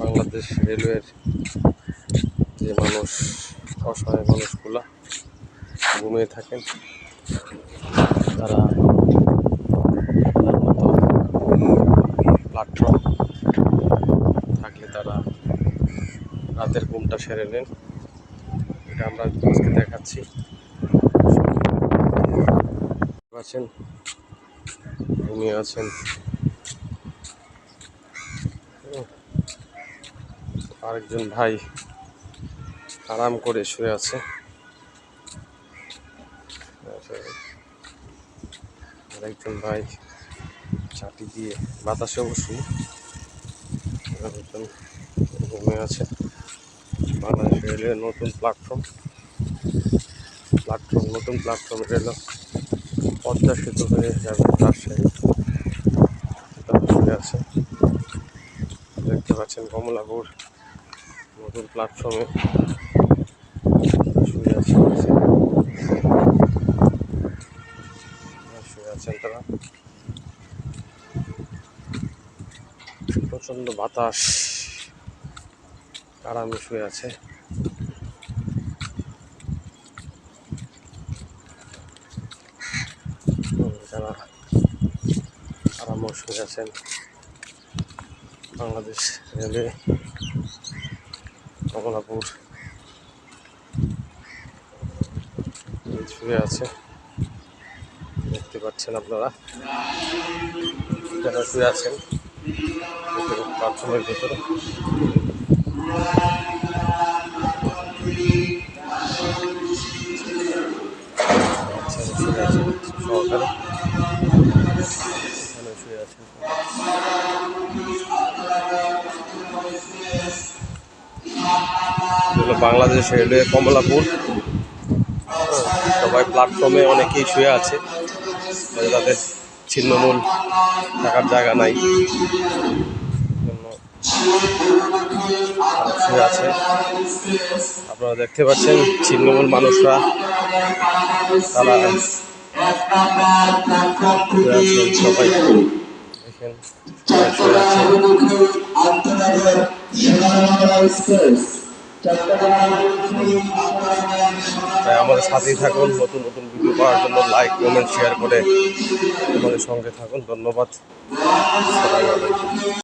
বাংলাদেশ রেলওয়ের যে মানুষ, অসহায় মানুষগুলা ঘুমিয়ে থাকেন। তারা প্ল্যাটফর্ম থাকলে তারা রাতের ঘুমটা সেরে নেন। এটা আমরা আজকে দেখাচ্ছি। আছেন ঘুমিয়ে আছেন। আরেকজন ভাই আরাম করে শুয়ে আছে। আরেকজন ভাই চাটি দিয়ে বাতাসে বসু। আরেকজন ঘুমিয়ে আছে। বাংলাদেশ রেলের নতুন প্ল্যাটফর্ম প্ল্যাটফর্ম নতুন প্ল্যাটফর্ম রেল পদ্মা সেতু হয়ে যাবে রাজশাহী আছে। দেখতে পাচ্ছেন কমলাপুর। নতুন প্ল্যাটফর্মে শুয়ে আছে শুয়ে আছেন তারা। প্রচণ্ড বাতাস। আরামে শুয়ে আছে। যারা আরাম শুয়ে আছেন। বাংলাদেশ রেলে কমলাপুর। শুয়ে আছে। দেখতে পাচ্ছেন আপনারা। যারা শুয়ে আছেন প্ল্যাটফর্মের ভেতরে। আচ্ছা, সহকারে। হলো বাংলাদেশ রেলওয়ে কমলাপুর। সবাই প্ল্যাটফর্মে অনেকেই শুয়ে আছে। তাদের ছিন্নমূল থাকার জায়গা নাই। শুয়ে আছে। আপনারা দেখতে পাচ্ছেন ছিন্নমূল মানুষরা। তারা সবাই। দেখেন শুয়ে আছে। তাই আমাদের সাথেই থাকুন, নতুন নতুন ভিডিও পাওয়ার জন্য লাইক কমেন্ট শেয়ার করে আমাদের সঙ্গে থাকুন। ধন্যবাদ।